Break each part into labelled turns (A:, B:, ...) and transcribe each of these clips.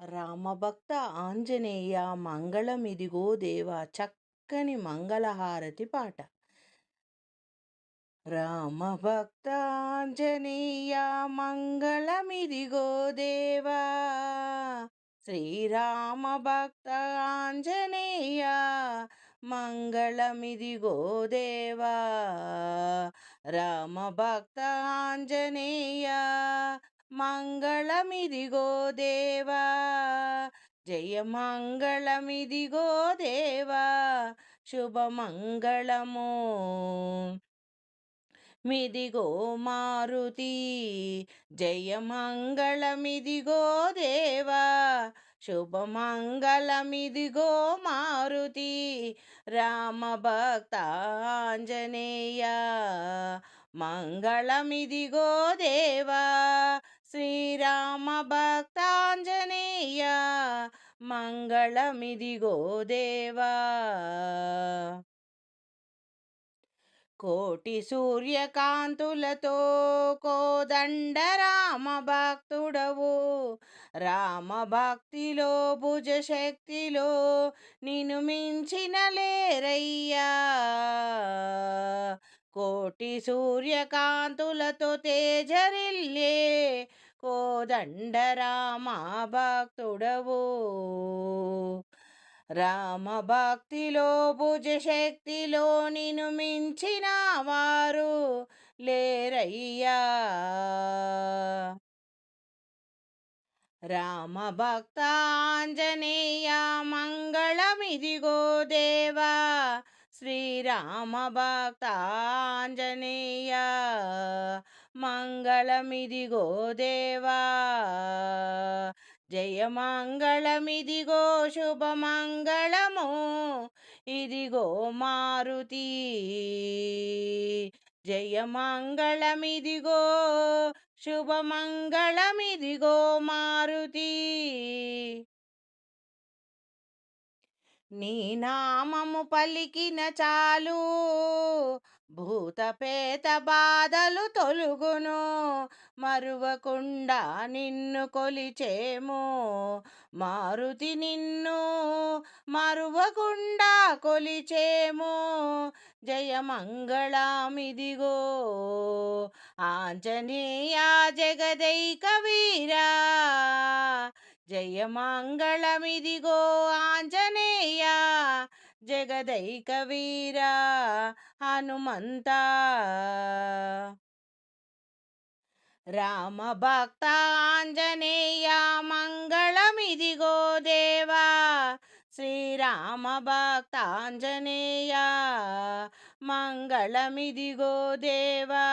A: రామభక్త ఆంజనేయ మంగళమిదిగో దేవా చక్కని మంగళహారతి పాట. రామభక్త ఆంజనేయ మంగళమిదిగో దేవా శ్రీరామ భక్త ఆంజనేయ మంగళమిదిగో దేవా రామభక్త ఆంజనేయ మంగళమిదిగో దేవా జయ మంగళమిదిగో దేవా శుభమంగళము. మిదిగో మారుతి జయ మంగళమిదిగో దేవా శుభమంగళమిదిగో మారుతి రామ భక్త ఆంజనేయ మంగళమిదిగో దేవా శ్రీరామ భక్తాంజనేయ మంగళమిదిగో దేవా. కోటి సూర్యకాంతులతో కోదండ రామ భక్తుడవు రామ భక్తిలో భుజ శక్తిలో నిన్ను మించిన లేరయ్యా. కోటి సూర్యకాంతులతో తేజరిల్లే కోదండ రామ భక్తుడవు రామ భక్తిలో భుజ శక్తిలో మించిన వారు లేరయ్యా. రామ భక్త ఆంజనేయ మంగళమిదిగో దేవా. శ్రీరామ భక్త ఆంజనేయ మంగళమిదిగో దేవా. జయమంగళమిదిగో శుభమంగళము. ఇదిగో మారుతి. జయమంగళమిదిగో శుభమంగళమిదిగో మారుతి. నీ నామము పలికిన చాలు. భూతపేత బాధలు తొలుగును మరువకుండా నిన్ను కొలిచేము. మారుతి నిన్ను మరువకుండా కొలిచేము. జయమంగళమిదిగో ఆంజనేయ జగదైక వీరా. జయమంగళమిదిగో ఆంజనేయ జగదైక వీరా హనుమంత. రామ భక్త ఆంజనేయ మంగళమిదిగో దేవా. శ్రీరామ భక్త ఆంజనేయ మంగళమిదిగో దేవా.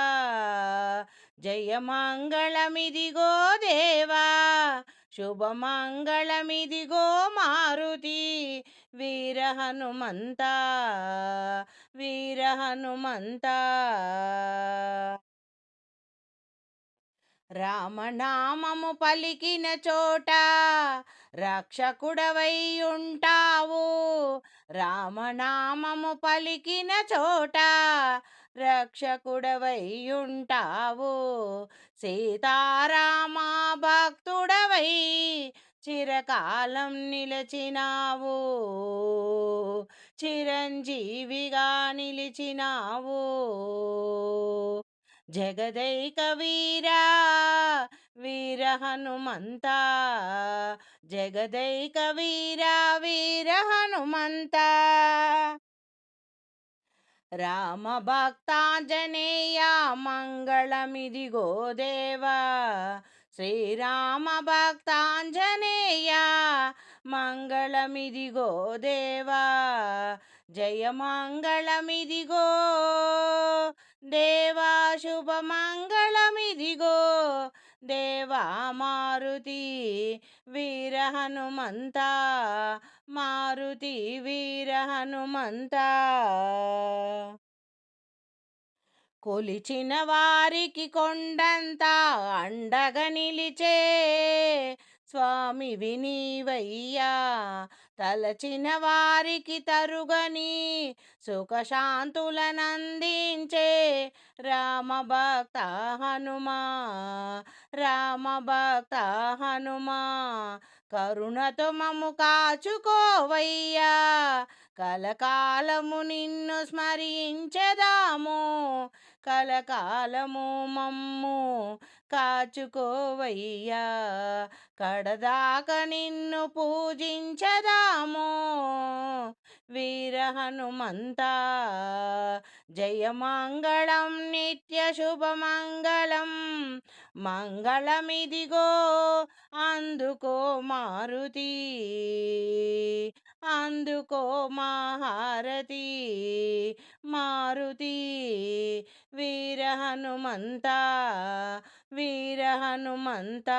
A: జయ మంగళమిదిగో దేవా. శుభమంగళమిదిగో మారుతి. వీర హనుమంత వీర హనుమంత. రామనామము పలికిన చోట రక్షకుడవై ఉంటావు రామనామము పలికిన చోట రక్షకుడవై ఉంటావు సీతారామ భక్తుడవై చిరకాలం నిలిచినావు. చిరంజీవిగా నిలిచినావు. జగదైక వీరా వీర హనుమంత. జగదైక వీరా వీర హనుమంత. రామ భక్తాంజనేయ మంగళమిదిగో దేవా. శ్రీరామ భక్తాంజనేయ మంగళమిదిగో దేవా జయ మంగళమిదిగో దేవా శుభ మంగళమిదిగో దేవా మారుతి వీర హనుమంత మారుతి వీర హనుమంత. కొలిచిన వారికి కొండంతా అండగా నిలిచే స్వామి వినీవయ్యా తలచిన వారికి తరుగని సుఖశాంతులనందించే రామభక్త హనుమా. రామభక్త హనుమా కరుణతో మము కాచుకోవయ్యా. కలకాలము నిన్ను స్మరించెదాము. కలకాలము మమ్ము కాచుకోవయ్యా. కడదాక నిన్ను పూజించదాము. వీర హనుమంత. జయమంగళం నిత్య శుభమంగళం. మంగళమిదిగో అందుకో మారుతి. అందుకో మహారతి. మారుతి. వీర హనుమంత. వీర హనుమంత.